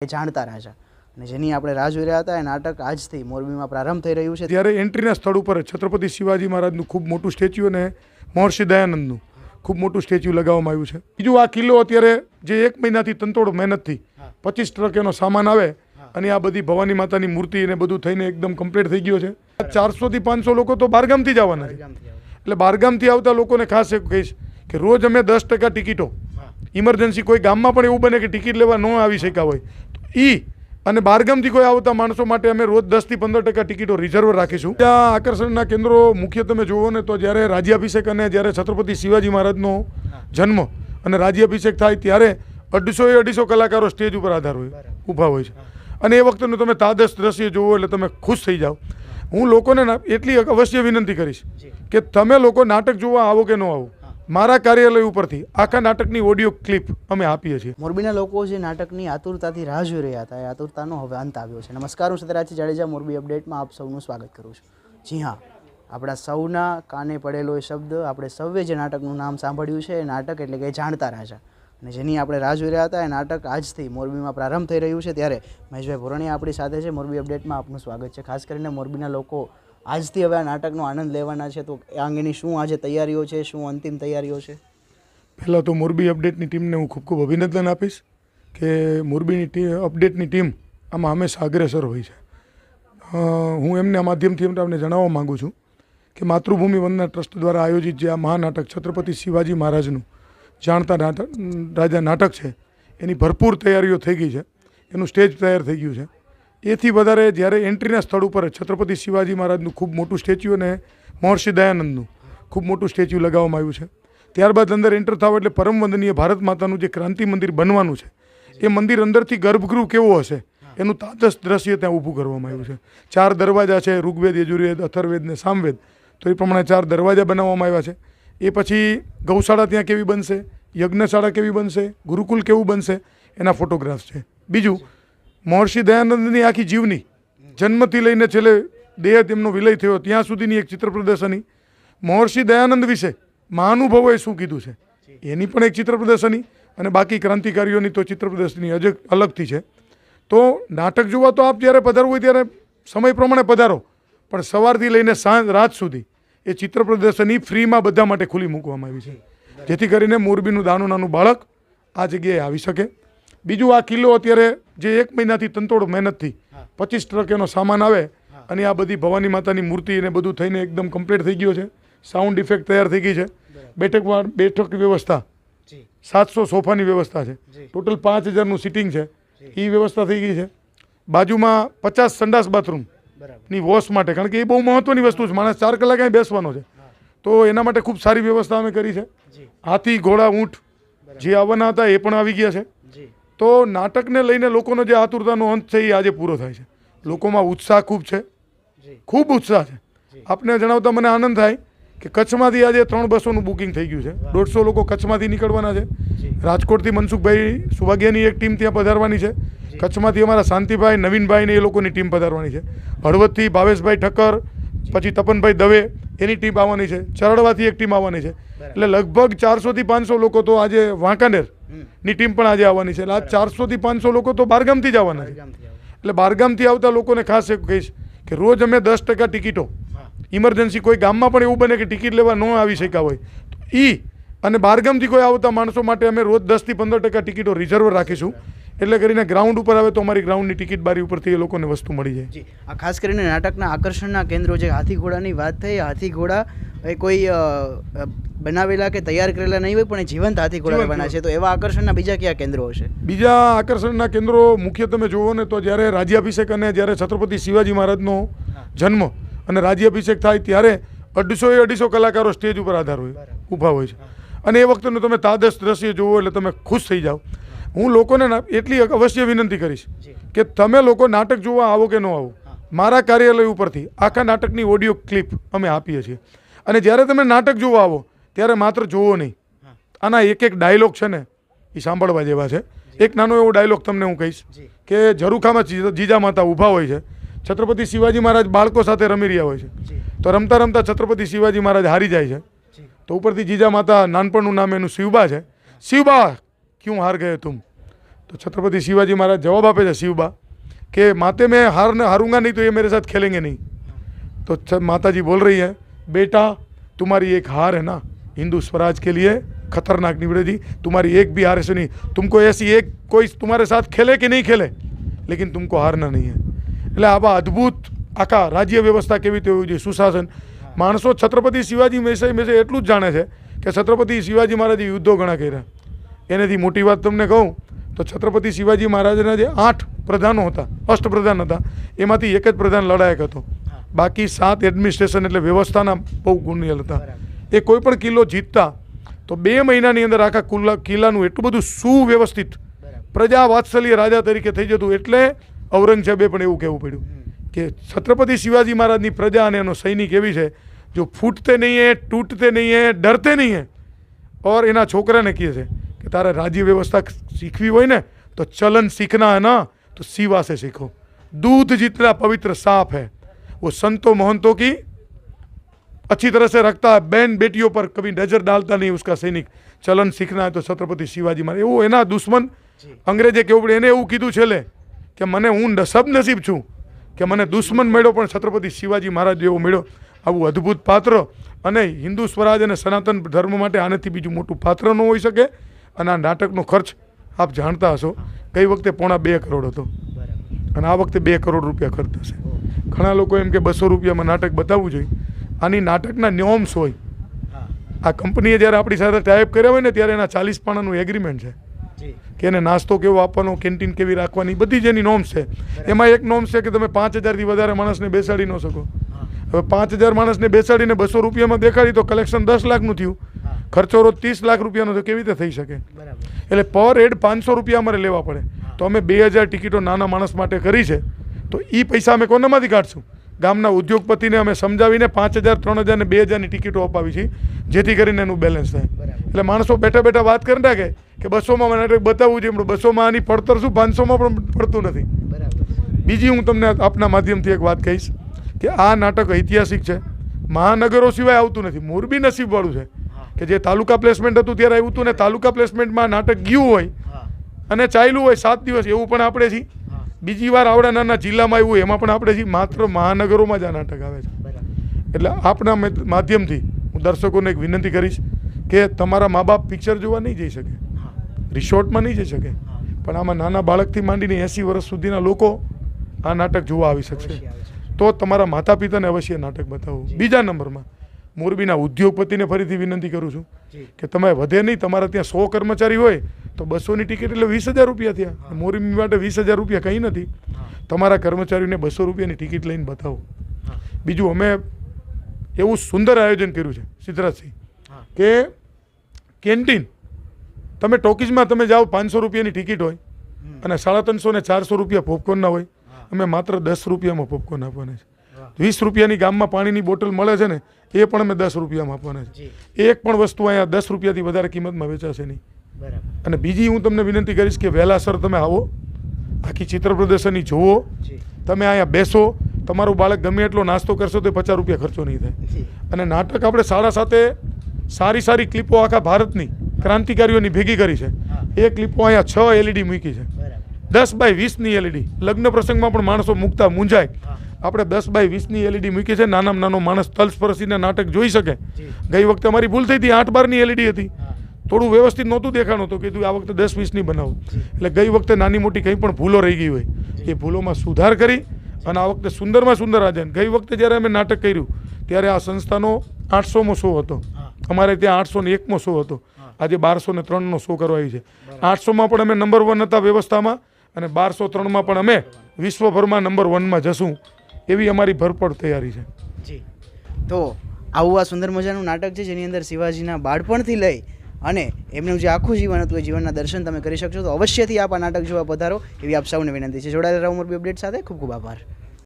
એ જાણતા રાજા અને જેની આપણે રાહ જોઈ રહ્યા હતા એ નાટક આજથી મોરબીમાં પ્રારંભ થઈ રહ્યું છે. ત્યારે એન્ટ્રીના સ્થળ ઉપર છત્રપતિ શિવાજી મહારાજનું ખૂબ મોટું સ્ટેચ્યુ અને મહર્ષિ દયાનંદનું ખૂબ મોટું સ્ટેચ્યુ લગાવવામાં આવ્યું છે. બીજું આ કિલ્લો અત્યારે જે એક મહિનાથી તંતોડ મહેનતથી પચીસ ટ્રક એનો સામાન આવે અને આ બધી ભવાની માતાની મૂર્તિ અને બધું થઈને એકદમ કમ્પ્લીટ થઈ ગયો છે. ચારસોથી પાંચસો લોકો તો બારગામથી જ આવવાના છે. એટલે બારગામથી આવતા લોકોને ખાસ એક કહીશ કે રોજ અમે દસ ટકા ટિકિટો ઇમરજન્સી કોઈ ગામમાં પણ એવું બને કે ટિકિટ લેવા ન આવી શક્યા હોય ઈ. અને બારગામથી કોઈ આવતા માણસો માટે અમે રોજ દસથી પંદર ટકા ટિકિટો રિઝર્વ રાખીશું. ત્યાં આકર્ષણના કેન્દ્રો મુખ્ય તમે જુઓ ને તો જ્યારે રાજ્યાભિષેક અને જ્યારે છત્રપતિ શિવાજી મહારાજનો જન્મ અને રાજ્યાભિષેક થાય ત્યારે અઢીસો એ અઢીસો કલાકારો સ્ટેજ ઉપર આધાર હોય ઊભા હોય છે. અને એ વખતનું તમે તાદસ દ્રશ્ય જુઓ એટલે તમે ખુશ થઈ જાઓ. હું લોકોને એટલી અવશ્ય વિનંતી કરીશ કે તમે લોકો નાટક જોવા આવો કે ન આવો? મારા કાર્યાલય ઉપરથી આખા નાટકની ઓડિયો ક્લિપ અમે આપીએ છીએ. મોરબીના લોકો જે નાટકની આતુરતાથી રાહ જોઈ રહ્યા હતા, એ આતુરતાનો હવે અંત આવ્યો છે. નમસ્કાર, હું સત્યરાજ જાડેજા, મોરબી અપડેટમાં આપ સૌનું સ્વાગત કરું છું. જી હા, આપણા સૌના કાને પડેલો એ શબ્દ આપણે સૌએ જે નાટકનું નામ સાંભળ્યું છે, એ નાટક એટલે કે જાણતા રાજા. અને જેની આપણે રાહ જોઈ રહ્યા હતા, એ નાટક આજથી મોરબીમાં પ્રારંભ થઈ રહ્યું છે. ત્યારે મહેશભાઈ ભોરણીયા આપણી સાથે છે. મોરબી અપડેટમાં આપનું સ્વાગત છે. ખાસ કરીને મોરબીના લોકો આજથી હવે આ નાટકનો આનંદ લેવાના છે. તો એ અંગેની શું આજે તૈયારીઓ છે? શું અંતિમ તૈયારીઓ છે? પહેલાં તો મોરબી અપડેટની ટીમને હું ખૂબ ખૂબ અભિનંદન આપીશ કે મોરબીની ટીમ અપડેટની ટીમ આમાં હંમેશા અગ્રેસર હોય છે. હું એમના માધ્યમથી તમને જણાવવા માગું છું કે માતૃભૂમિ વંદના ટ્રસ્ટ દ્વારા આયોજિત જે આ મહાનાટક છત્રપતિ શિવાજી મહારાજનું જાણતા નાટક રાજા નાટક છે, એની ભરપૂર તૈયારીઓ થઈ ગઈ છે. એનું સ્ટેજ તૈયાર થઈ ગયું છે. એથી વધારે જ્યારે એન્ટ્રીના સ્થળ ઉપર છત્રપતિ શિવાજી મહારાજનું ખૂબ મોટું સ્ટેચ્યુ અને મહર્ષિ દયાનંદનું ખૂબ મોટું સ્ટેચ્યુ લગાવવામાં આવ્યું છે. ત્યારબાદ અંદર એન્ટર થાવ એટલે પરમ વંદનીય ભારત માતાનું જે ક્રાંતિ મંદિર બનવાનું છે, એ મંદિર અંદરથી ગર્ભગૃહ કેવો હશે, એનું તાદસ દ્રશ્ય ત્યાં ઊભું કરવામાં આવ્યું છે. ચાર દરવાજા છે, ઋગ્વેદ, યજુર્વેદ, અથર્વેદ ને સામવેદ. તો એ પ્રમાણે ચાર દરવાજા બનાવવામાં આવ્યા છે. એ પછી ગૌશાળા ત્યાં કેવી બનશે, યજ્ઞશાળા કેવી બનશે, ગુરુકુલ કેવું બનશે, એના ફોટોગ્રાફ્સ છે. બીજું મહર્ષિ દયાનંદની આખી જીવની, જન્મથી લઈને છેલ્લે દેહ તેમનો વિલય થયો, ત્યાં સુધીની એક ચિત્ર પ્રદર્શની. મહર્ષિ દયાનંદ વિશે મહાનુભાવોએ શું કીધું છે? એની પણ એક ચિત્ર પ્રદર્શની અને બાકી ક્રાંતિકારીઓની તો ચિત્ર પ્રદર્શની અજગ અલગથી છે. તો નાટક જોવા તો આપ જ્યારે પધારવું હોય ત્યારે સમય પ્રમાણે પધારો, પણ સવારથી લઈને સાંજ રાત સુધી એ ચિત્ર પ્રદર્શની ફ્રીમાં બધા માટે ખુલ્લી મૂકવામાં આવી છે. જેથી કરીને મોરબીનું દાનું નાનું બાળક આ જગ્યાએ આવી શકે. બીજું આ કિલ્લો અત્યારે જે એક મહિનાથી તંતોડ મહેનતથી પચીસ ટ્રક એનો સામાન આવે અને આ બધી ભવાની માતાની મૂર્તિ અને બધું થઈને એકદમ કમ્પ્લીટ થઈ ગયો છે. સાઉન્ડ ઇફેક્ટ તૈયાર થઈ ગઈ છે. બેઠક બેઠક વ્યવસ્થા. સાતસો સોફાની વ્યવસ્થા છે. ટોટલ પાંચ હજારનું સિટિંગ છે. એ વ્યવસ્થા થઈ ગઈ છે. બાજુમાં પચાસ સંડાસ બાથરૂમની વોશ માટે કારણ કે એ બહુ મહત્વની વસ્તુ છે. માણસ ચાર કલાક અહીં બેસવાનો છે. તો એના માટે ખૂબ સારી વ્યવસ્થા અમે કરી છે. હાથી ઘોડા ઊંટ જે આવવાના હતા એ પણ આવી ગયા છે. તો નાટકને લઈને લોકોનો જે આતુરતાનો અંત છે એ આજે પૂરો થાય છે. લોકોમાં ઉત્સાહ ખૂબ છે. ખૂબ ઉત્સાહ છે. આપને જણાવતા મને આનંદ થાય કે કચ્છમાંથી આજે ત્રણ બસોનું બુકિંગ થઈ ગયું છે. દોઢસો લોકો કચ્છમાંથી નીકળવાના છે. રાજકોટથી મનસુખભાઈ સુભાગ્યાની એક ટીમ ત્યાં પધારવાની છે. કચ્છમાંથી અમારા શાંતિભાઈ નવીનભાઈને એ લોકોની ટીમ પધારવાની છે. હળવદથી ભાવેશભાઈ ઠક્કર પછી તપનભાઈ દવે એની ટીમ આવવાની છે. ચરડવાથી એક ટીમ આવવાની છે. એટલે લગભગ ચારસોથી પાંચસો લોકો તો આજે વાંકાનેર ની ટીમ પણ આજે આવવાની છે. એટલે આ ચારસોથી પાંચસો લોકો તો બારગામથી જ આવવાના છે. એટલે બારગામથી આવતા લોકોને ખાસ એક કહીશ કે રોજ અમે દસ ટકા ટિકિટો ઇમરજન્સી કોઈ ગામમાં પણ એવું બને કે ટિકિટ લેવા ન આવી શક્યા હોય તો ઈ અને બારગામથી કોઈ આવતા માણસો માટે અમે રોજ દસથી પંદર ટકા ટિકિટો રિઝર્વ રાખીશું. એટલે કરીને ગ્રાઉન્ડ ઉપર આવે તો અમારી ગ્રાઉન્ડની ટિકિટ બારી ઉપરથી એ લોકોને વસ્તુ મળી જાય. જી આ ખાસ કરીને નાટકના આકર્ષણના કેન્દ્રો જે હાથી ઘોડાની વાત થઈ હાથી ઘોડા એ કોઈ બનાવેલા કે તૈયાર કરેલા નહીં હોય પણ એ જીવંત હાથી ઘોડા બના છે. તો એવા આકર્ષણના બીજા કયા કેન્દ્રો હશે? બીજા આકર્ષણના કેન્દ્રો મુખ્ય તમે જુઓ ને તો જ્યારે રાજ્યાભિષેક અને જ્યારે છત્રપતિ શિવાજી મહારાજનો જન્મ અને રાજ્યાભિષેક થાય ત્યારે અઢીસો એ અઢીસો કલાકારો સ્ટેજ ઉપર આધાર હોય ઊભા હોય છે. અને એ વખતનું તમે તાદસ દ્રશ્ય જુઓ એટલે તમે ખુશ થઈ જાઓ. હું લોકોને એટલી અવશ્ય વિનંતી કરીશ કે તમે લોકો નાટક જોવા આવો કે ન આવો મારા કાર્યાલય ઉપરથી આખા નાટકની ઓડિયો ક્લિપ અમે આપીએ છીએ. અને જ્યારે તમે નાટક જોવા આવો ત્યારે માત્ર જોવો નહીં. આના એક એક ડાયલોગ છે ને એ સાંભળવા જેવા છે. એક નાનો એવો ડાયલોગ તમને હું કહીશ કે ઝરૂખામાં જી- જીજા માતા ઊભા હોય છે. છત્રપતિ શિવાજી મહારાજ બાળકો સાથે રમી રહ્યા હોય છે. તો રમતા રમતા છત્રપતિ શિવાજી મહારાજ હારી જાય છે. તો ઉપરથી જીજા માતા નાનપણનું નામ એનું શિવબા છે. શિવબા ક્યું હાર ગયે તુમ તો છત્રપતિ શિવાજી મહારાજ જવાબ આપે છે શિવબા કે माते मैं हार न हारूंगा नहीं तो ये मेरे साथ खेलेंगे नहीं तो छ- माता जी बोल रही है बेटा तुम्हारी एक हार है ना हिंदू स्वराज के लिए खतरनाक निवड़े जी तुम्हारी एक भी हार ऐसे नहीं तुमको ऐसी एक कोई तुम्हारे साथ खेले कि नहीं खेले लेकिन तुमको हारना नहीं है એટલે આવા અદ્ભુત આખા રાજ્ય વ્યવસ્થા કેવી રીતે હોવી જોઈએ સુશાસન માણસો છત્રપતિ શિવાજી વિશે વિશે એટલું જ જાણે છે કે છત્રપતિ શિવાજી મહારાજે યુદ્ધો ઘણા કર્યા એનાથી મોટી વાત તમને કહું તો છત્રપતિ શિવાજી મહારાજના જે આઠ પ્રધાનો હતા અષ્ટપ્રધાન હતા એમાંથી એક જ પ્રધાન લડાયક હતો. બાકી સાત એડમિનિસ્ટ્રેશન એટલે વ્યવસ્થાના બહુ ગુણિયલ હતા. એ કોઈ પણ કિલ્લો જીતતા તો બે મહિનાની અંદર આખા કુલ્લા કિલ્લાનું એટલું બધું સુવ્યવસ્થિત પ્રજા વાત્સલ્ય રાજા તરીકે થઈ જતું એટલે ઔરંગઝેબે પણ એવું કહેવું પડ્યું કે છત્રપતિ શિવાજી મહારાજની પ્રજા અને એનો સૈનિક એવી છે જો ફૂટતે નહીં હે તૂટતે નહીં હે ડરતે નહીં હે ઓર એના છોકરાને કહે છે કે તારે રાજી વ્યવસ્થા શીખવી હોય ને तो चलन सीखना है ना तो सीवा से सीखो दूध जितना पवित्र साफ है वो संतों महंतों की अच्छी तरह से रखता है बहन बेटियों पर कभी नजर डालता नहीं उसका सैनिक चलन सीखना है तो छत्रपति शिवाजी એવું એના દુશ્મન અંગ્રેજે કેવું પડે એને એવું કીધું છે લે કે મને હું સબનસીબ છું કે મને દુશ્મન મળ્યો પણ છત્રપતિ શિવાજી મહારાજ જેવો મળ્યો. આવું અદ્ભુત પાત્ર. અને હિન્દુ સ્વરાજ અને સનાતન ધર્મ માટે આનાથી બીજું મોટું પાત્ર ન હોઈ શકે. અને આ નાટકનો ખર્ચ આપ જાણતા હશો. ગઈ વખતે પોણા બે કરોડ હતો. અને આ વખતે બે કરોડ રૂપિયા ખર્ચ થશે. ઘણા લોકો એમ કે બસો રૂપિયામાં નાટક બતાવવું જોઈએ. આની નાટકના નોર્મ્સ હોય. આ કંપનીએ જ્યારે આપણી સાથે ટાઈપ કર્યા હોય ને ત્યારે એના ચાલીસ પાણાનું એગ્રીમેન્ટ છે. કે એને નાસ્તો કેવો આપવાનો કેન્ટીન કેવી રાખવાની બધી જ એની નોમ્સ છે. એમાં એક નોમ્સ છે કે તમે પાંચ હજારથી વધારે માણસને બેસાડી ન શકો. હવે પાંચ હજાર માણસને બેસાડીને બસો રૂપિયામાં દેખાડી તો કલેક્શન દસ લાખનું થયું. ખર્ચો રોજ ત્રીસ લાખ રૂપિયાનો તો કેવી રીતે થઈ શકે? એટલે પર હેડ પાંચસો રૂપિયા અમારે લેવા પડે. તો અમે બે હજાર ટિકિટો નાના માણસ માટે કરી છે. તો એ પૈસા અમે કોનામાંથી કાઢશું? ગામના ઉદ્યોગપતિને અમે સમજાવીને પાંચ હજાર ત્રણ હજાર ને બે હજારની ટિકિટો અપાવી છે જેથી કરીને એનું બેલેન્સ થાય. એટલે માણસો બેઠા બેઠા વાત કરી નાખે કે બસોમાં મને નાટક બતાવવું જોઈએ બસોમાં આની પડતર શું? પાંચસોમાં પણ પડતું નથી. બીજી હું તમને આપના માધ્યમથી એક વાત કહીશ કે આ નાટક ઐતિહાસિક છે. મહાનગરો સિવાય આવતું નથી. મોરબી નસીબવાળું છે. કે જે તાલુકા પ્લેસમેન્ટ હતું ત્યારે આવ્યું હતું ને તાલુકા પ્લેસમેન્ટમાં નાટક ગયું હોય અને ચાલ્યું હોય સાત દિવસ એવું પણ આપણે છીએ. બીજી વાર આવડા નાના જિલ્લામાં આવ્યું એમાં પણ આપણે છીએ. માત્ર મહાનગરોમાં જ આ નાટક આવે છે. એટલે આપના માધ્યમથી હું દર્શકોને એક વિનંતી કરીશ કે તમારા મા બાપ પિક્ચર જોવા નહીં જઈ શકે. રિસોર્ટમાં નહીં જઈ શકે. પણ આમાં નાના બાળકથી માંડીને એંસી વર્ષ સુધીના લોકો આ નાટક જોવા આવી શકશે. તો તમારા માતા પિતાને અવશ્ય નાટક બતાવો. બીજા નંબરમાં મોરબીના ઉદ્યોગપતિને ફરીથી વિનંતી કરું છું કે તમે વધે નહીં તમારા ત્યાં સો કર્મચારી હોય તો બસોની ટિકિટ એટલે વીસ હજાર રૂપિયા થયા. મોરબી માટે વીસ હજાર રૂપિયા કંઈ નથી. તમારા કર્મચારીઓને બસો રૂપિયાની ટિકિટ લઈને બતાવો. બીજું અમે એવું સુંદર આયોજન કર્યું છે સિદ્ધરાજસિંહ કે કેન્ટીન તમે ટોકીઝમાં તમે જાઓ પાંચસો રૂપિયાની ટિકિટ હોય અને સાડા ત્રણસો ને ચારસો રૂપિયા પોપકોર્નના હોય. અમે માત્ર દસ રૂપિયામાં પોપકોર્ન આપવાના છે. વીસ રૂપિયાની ગામમાં પાણીની બોટલ મળે છે ને એ પણ અમે દસ રૂપિયામાં આપવાના છે. એક પણ વસ્તુ અહીંયા દસ રૂપિયાથી વધારે કિંમતમાં વેચાશે નહીં. અને બીજી હું તમને વિનંતી કરીશ કે વહેલાસર તમે આવો. આખી ચિત્ર પ્રદર્શની જુઓ. તમે અહીંયા બેસો. તમારું બાળક ગમે એટલો નાસ્તો કરશો તો પચાસ રૂપિયા ખર્ચો નહીં થાય. અને નાટક આપણે સાડા સાતે સારી સારી ક્લિપો આખા ભારતની ક્રાંતિકારીઓની ભેગી કરી છે. એ ક્લિપો અહીંયા છ એલઈડી મૂકી છે. દસ બાય વીસની એલઈડી લગ્ન પ્રસંગમાં પણ માણસો મૂકતા મૂંઝાય. આપણે દસ બાય વીસની એલઈડી મૂકી છે. નાનામાં નાનો માણસ તલસ્પર્શીને નાટક જોઈ શકે. ગઈ વખતે અમારી ભૂલ થઈ હતી. આઠ બારની એલઈડી હતી. થોડું વ્યવસ્થિત નહોતું દેખાણું તો કીધું આ વખતે દસ વીસની બનાવો. એટલે ગઈ વખતે નાની મોટી કંઈ પણ ભૂલો રહી ગઈ હોય એ ભૂલોમાં સુધાર કરી અને આ વખતે સુંદરમાં સુંદર આયોજન ગઈ વખતે જ્યારે અમે નાટક કર્યું ત્યારે આ સંસ્થાનો આઠસોમો શો હતો. અમારે ત્યાં આઠસો ને એકમો શો હતો. આજે બારસો ને ત્રણનો શો કરવા છે. આઠસોમાં પણ અમે નંબર વન હતા વ્યવસ્થામાં અને બારસો ત્રણમાં પણ અમે વિશ્વભરમાં નંબર વનમાં જશું. એવી અમારી ભરપડ તૈયારી છે. જી. તો આવું આ સુંદર મજાનું નાટક છે જેની અંદર શિવાજીના બાળપણથી લઈ અને એમનું જે આખું જીવન હતું એ જીવનના દર્શન તમે કરી શકશો તો અવશ્યથી આપ આ નાટક જોવા પધારો એવી આપ સૌને વિનંતી છે. જોડાયેલા રહો મોરબી અપડેટ સાથે. ખૂબ ખૂબ આભાર.